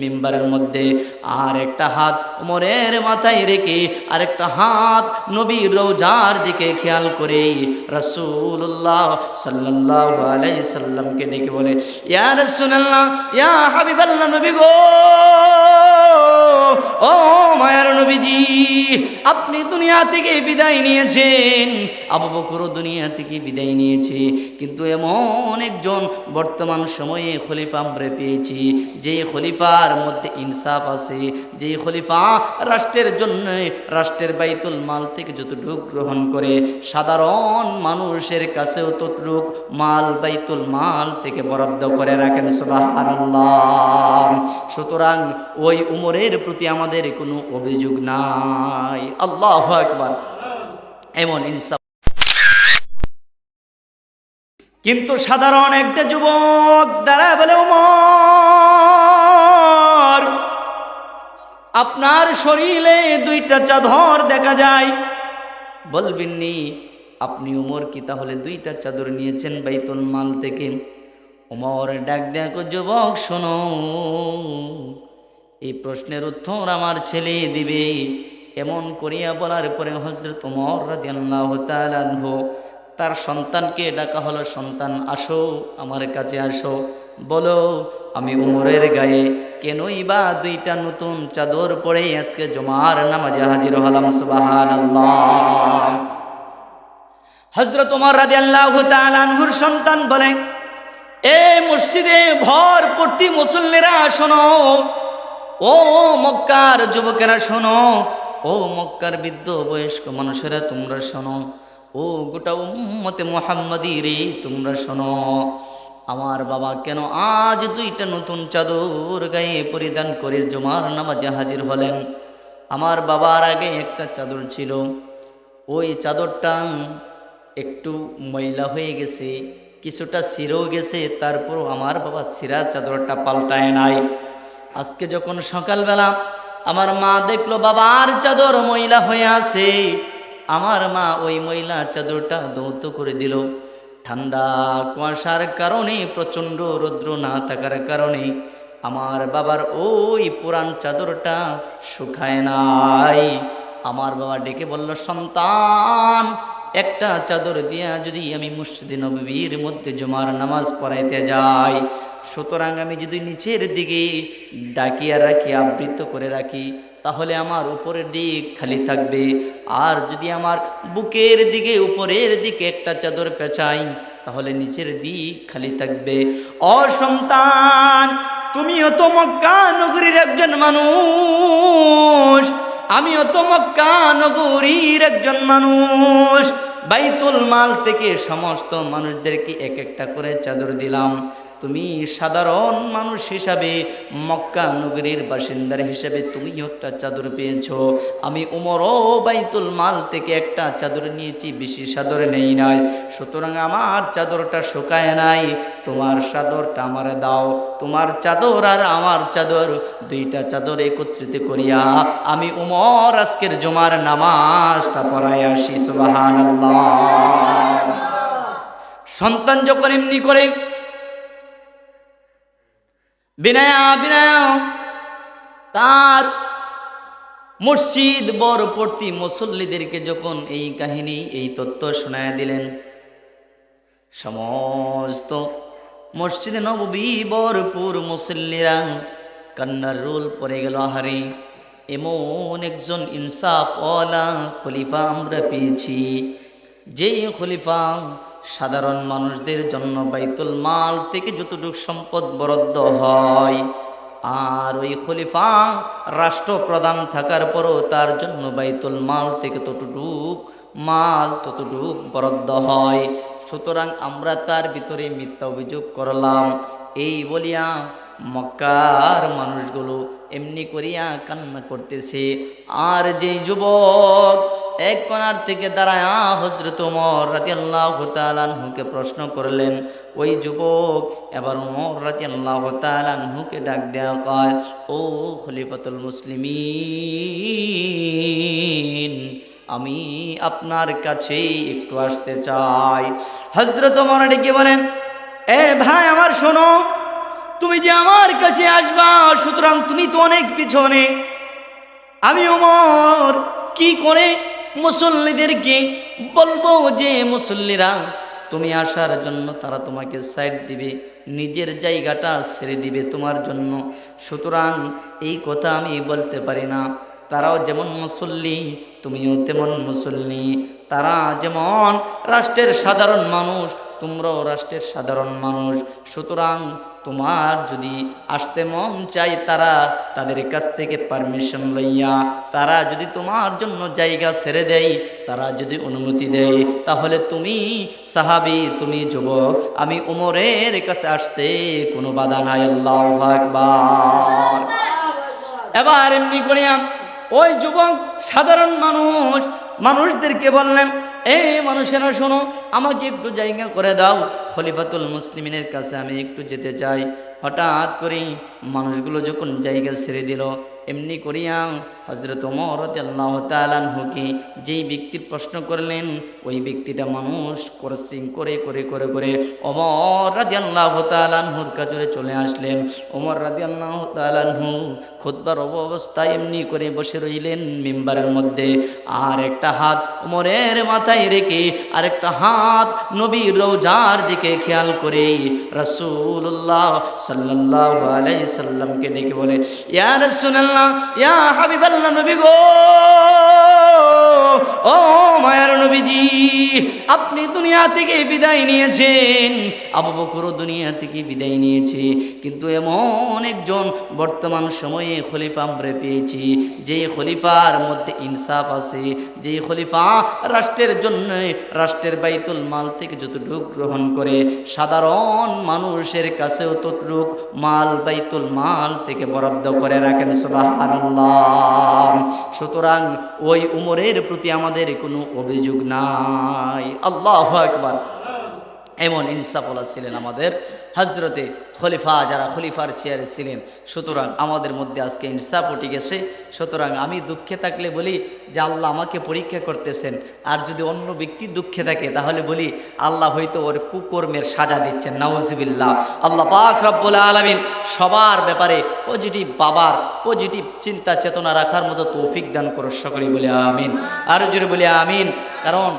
মিম্বারের মধ্যে আর একটা হাত মোরের মাথায় রেখে আর একটা হাত নবীর রোজার দিকে খেয়াল করে রসুল্লাহ সাল্লাহ আলাই সাল্লামকে ডেকে বলে, ইয়া রসুল্লাহ ইয়া হাবিবাল্লাহ নবী গো! ও মায়ার নবীজি, আপনি দুনিয়া থেকে বিদায় নিয়েছেন, আবু বকরও দুনিয়া থেকে বিদায় নিয়েছে, কিন্তু এমন একজন বর্তমান সময়ে খলিফা পেয়েছি, যে খলিফার মধ্যে ইনসাফ আছে, যে খলিফা রাষ্ট্রের জন্য, রাষ্ট্রের বাইতুল মাল থেকে যতটুকু গ্রহণ করে, সাধারণ মানুষের কাছেও ততটুক মাল বাইতুল মাল থেকে বরাদ্দ করে রাখেন সুতরাং ওই উমরের প্রতি আমাদের কোনো অভিযোগ নাই। আল্লাহ একবার এমন ইনসাফ কিন্তু সাধারণ একটা যুবক দ্বারা বলে, উমর, আপনার শরীরে দুইটা চাদর দেখা যায়। বলবেন বলবেননি, আপনি উমর কি তাহলে দুইটা চাদর নিয়েছেন বাইতুল মাল থেকে? উমর ডাক দেখো যুবক, শোনো। এই প্রশ্নের উত্তর আমার ছেলে দিবে। এমন করিয়া বলার পরে হজরত আনহু, তার সন্তানকে ডাকা হলো, সন্তান, আসো, আমার কাছে আসো। বলো, আমি উমরের গায়ে কেনই বা দুইটা নতুন চাদর পরে আজকে জমার নামাজে হাজির হলাম? সুবহানাল্লাহ। হজরত উমর রাদিয়াল্লাহু তাআলা আনহুর সন্তান বলে, এ মসজিদে ভর প্রতি মুসল্লিরা, শোনো ও মক্কার যুবকেরা শোনো, ও মক্কার বৃদ্ধ বয়স্ক মানুষেরা তোমরা শোনো, ও গোটা উম্মতে মোহাম্মদী রে তোমরা শোনো, আমার বাবা কেন আজ দুইটা নতুন চাদর গায়ে পরিধান করে জমার নামাজে হাজির হলেন? আমার বাবার আগে একটা চাদর ছিল, ওই চাদরটা একটু ময়লা হয়ে গেছে, কিছুটা ছিঁড়েও গেছে, তারপরও আমার বাবা সিরা চাদরটা পাল্টায় নাই। আজকে যখন সকালবেলা আমার মা দেখল বাবার চাদর ময়লা হয়ে আছে, আমার মা ওই ময়লা চাদরটা দৌত করে দিল। ঠান্ডা কুয়াশার কারণে, প্রচণ্ড রৌদ্র না থাকার কারণে আমার বাবার ওই পুরান চাদরটা শুকায় নাই। আমার বাবা ডেকে বলল, সন্তান একটা চাদর দিয়া যদি আমি মুসজিদে নবীর মধ্যে জমার নামাজ পড়াইতে যাই, সুতরাং আমি যদি নিচের দিকে ডাকিয়া রাখি, আবৃত করে রাখি, তাহলে আমার উপরের দিক খালি থাকবে। আর যদি আমার বুকের দিকে উপরের দিকে একটা চাদর পেঁচাই, তাহলে নিচের দিক খালি থাকবে। অসন্তান তুমিও তো মক্কা নগরীর একজন মানুষ। আমিও তো মক্কা নগরীর একজন মানুষ। বাইতুল মাল থেকে সমস্ত মানুষদেরকে এক একটা করে চাদর দিলাম। তুমি সাধারণ মানুষ হিসাবে মক্কা নগরীর বাসিন্দার হিসাবে তুমি একটা চাদর পেয়েছ। আমি উমরও বাইতুল মাল থেকে একটা চাদর নিয়েছি, বেশি চাদর নেই নাই। সুতরাং আমার চাদরটা শুকায় নাই, তোমার চাদরটা আমার দাও। তোমার চাদর আর আমার চাদর, দুইটা চাদর একত্রিত করিয়া আমি উমর আজকের জমার নামাজটা পড়াই আসি সুবাহান সন্তান যখন এমনি করে বিনয়া বিনয়া, তার মসজিদ বড় প্রতি মুসল্লিদেরকে যখন এই কাহিনী, এই তত্ত্ব শোনায় দিলেন, সমস্ত মসজিদে নবী বরপুর মুসল্লিরা কান্নার রোল পড়ে গেল হারে এমন একজন ইনসাফ ওলা খলিফা আমরা পেয়েছি, যেই খলিফা সাধারণ মানুষদের জন্য বাইতুল মাল থেকে যতটুকু সম্পদ বরাদ্দ হয়, আর ওই খলিফা রাষ্ট্রপ্রধান থাকার পরও তার জন্য বাইতুল মাল থেকে ততটুক মাল, ততটুক বরাদ্দ হয়। সুতরাং আমরা তার ভিতরে মিথ্যা অভিযোগ করলাম। এই বলিয়া মক্কার মানুষগুলো এমনি করিয়া কান্না করতেছে। আর যেই যুবক এক কোনার থেকে দাঁড়ায়া হজরত উমর রাতি আল্লাহ তালানহুকে প্রশ্ন করলেন, ওই যুবক এবার উমর রাতি আল্লাহ তালানহুকে ডাক দেওয়া কয়, ও খলিফাতুল মুসলিমিন, আমি আপনার কাছেই একটু আসতে চাই। হজরত উমর ডেকে বলেন, এ ভাই আমার শোনো তুমি যে আমার কাছে আসবা, সুতরাং তুমি তো অনেক পিছনে। আমি ওমর, কি করে মুসল্লিদেরকে বলব যে, মুসল্লিরা, তুমি আসার জন্য তারা তোমাকে সাইড দিবে, নিজের জায়গাটা ছেড়ে দিবে তোমার জন্য। সুতরাং এই কথা আমি বলতে পারি না। তারাও যেমন মুসল্লি, তুমিও তেমন মুসল্লি। তারা যেমন রাষ্ট্রের সাধারণ মানুষ তোমরাও রাষ্ট্রের সাধারণ মানুষ। সুতরাং তোমার যদি আসতে মন চাই তারা তাদের কাছ থেকে পারমিশন লইয়া, তারা যদি তোমার জন্য জায়গা ছেড়ে দেয়, তারা যদি অনুমতি দেয়, তাহলে তুমি সাহাবি, তুমি যুবক, আমি উমরের কাছে আসতে কোনো বাধা নাই, আল্লাহ আকবার। এবার এমনি করিয়া ওই যুবক সাধারণ মানুষ, মানুষদেরকে বললেন এই মানুষেরা শোনো, আমাকে একটু জায়গা করে দাও। খলিফাতুল মুসলিমিনের কাছে আমি একটু যেতে চাই। হঠাৎ করেই মানুষগুলো যখন জায়গা ছেড়ে দিল এমনি করিয়া হজরত মরত আল্লাহ তালানহুকে যেই ব্যক্তির প্রশ্ন করলেন, ওই ব্যক্তিটা মানুষ করসিং করে করে করে করে অমর রাজি আল্লাহ তালানহুর কাছে চলে আসলেন। ওমর রাজি আল্লাহ তালানহু খুদ্বার অবস্থায় এমনি করে বসে রইলেন মেম্বারের মধ্যে। আর একটা হাত ওমরের মাথায় রেখে আরেকটা হাত নবীর রোজার দিকে খেয়াল করে রাসূলুল্লাহ সাল্লাল্লাহু আলাইহি সাল্লামকে ডেকে বলে, ইয়া রাসূলুল্লাহ ইয়া হাবিবাল্লাহ নবী গো। ও মায়ার নবীজি, আপনি দুনিয়া থেকে বিদায় নিয়েছেন, আবু বকর দুনিয়া থেকে বিদায় নিয়েছে, কিন্তু এমন একজন বর্তমান সময়ে খলিফা আমরা পেয়েছি, যে খলিফার মধ্যে ইনসাফ আছে, যে খলিফা রাষ্ট্রের জন্য রাষ্ট্রের বাইতুল মাল থেকে যতটুক গ্রহণ করে, সাধারণ মানুষের কাছেও ততটুক মাল বাইতুল মাল থেকে বরাদ্দ করে রাখেন সুতরাং ওই উমরের প্রতি আমাদের কোনো অভিযোগ নাই। আল্লাহ একবার এমন ইনসাফলা ছিলেন আমাদের। হজরতে খলিফা যারা খলিফার চেয়ারে ছিলেন, সুতরাং আমাদের মধ্যে আজকে ইনসাফ উঠে গেছে। সুতরাং আমি দুঃখে থাকলে বলি যে আল্লাহ আমাকে পরীক্ষা করতেছেন। আর যদি অন্য ব্যক্তি দুঃখে থাকে, তাহলে বলি আল্লাহ হয়তো ওর কুকর্মের সাজা দিচ্ছেন। নাউজিবিল্লাহ। আল্লাহ পাক রব্বুল আলমিন সবার ব্যাপারে পজিটিভ বাবার পজিটিভ চিন্তা চেতনা রাখার মতো তৌফিক দান করো সকলে বলে আমিন। আরও জোরে বলি আমিন। কারণ